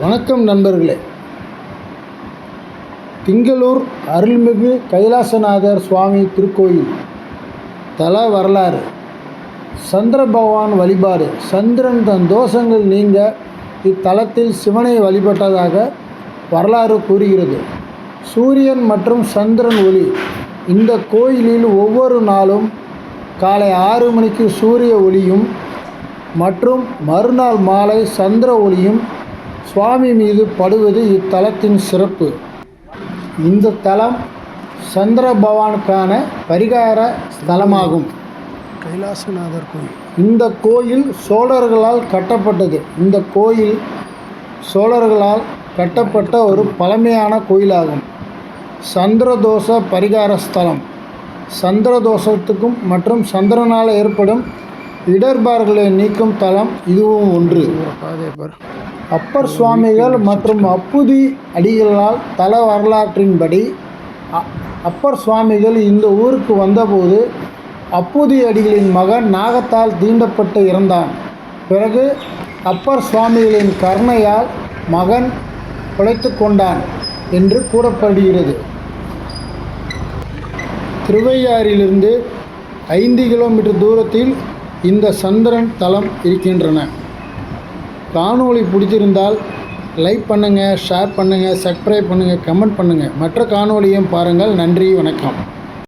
வணக்கம் நண்பர்களே. திங்களூர் அருள்மிகு கைலாசநாதர் சுவாமி திருக்கோயில். தல வரலாறு. சந்திர பகவான் வழிபாடு. சந்திரன் தன் தோஷங்கள் நீங்க இத்தலத்தில் சிவனை வழிபட்டதாக வரலாறு கூறுகிறது. சூரியன் மற்றும் சந்திரன் ஒளி. இந்த கோயிலில் ஒவ்வொரு நாளும் காலை ஆறு மணிக்கு சூரிய ஒளியும் மற்றும் மறுநாள் மாலை சந்திர ஒளியும் சுவாமி மீது படுவது இத்தலத்தின் சிறப்பு. இந்த தலம் சந்திர பகவானுக்கான பரிகார ஸ்தலமாகும். கைலாசநாதர் கோயில். இந்த கோயில் சோழர்களால் கட்டப்பட்டது. இந்த கோயில் சோழர்களால் கட்டப்பட்ட ஒரு பழமையான கோயிலாகும். சந்திரதோஷ பரிகார ஸ்தலம். சந்திரதோஷத்துக்கும் மற்றும் சந்திரனால் ஏற்படும் இடர்பாடுகளை நீக்கும் தலம் இதுவும் ஒன்று. அப்பர் சுவாமிகள் மற்றும் அப்புதி அடிகளால் தல வரலாற்றின்படி அ- அப்பர் சுவாமிகள் இந்த ஊருக்கு வந்தபோது அப்புதி அடிகளின் மகன் நாகத்தால் தீண்டப்பட்டு இறந்தான். பிறகு அப்பர் சுவாமிகளின் கருணையால் மகன் பிழைத்து கொண்டான் என்று கூறப்படுகிறது. திருவையாறிலிருந்து ஐந்து கிலோமீட்டர் தூரத்தில் இந்த சந்திரன் தலம் இருக்கின்றன. காணொளி பிடிச்சிருந்தால் லைக் பண்ணுங்கள் ஷேர் பண்ணுங்கள் சப்ஸ்கிரைப் பண்ணுங்கள் கமெண்ட் பண்ணுங்கள் மற்ற காணொளியும் பாருங்கள். நன்றி வணக்கம்.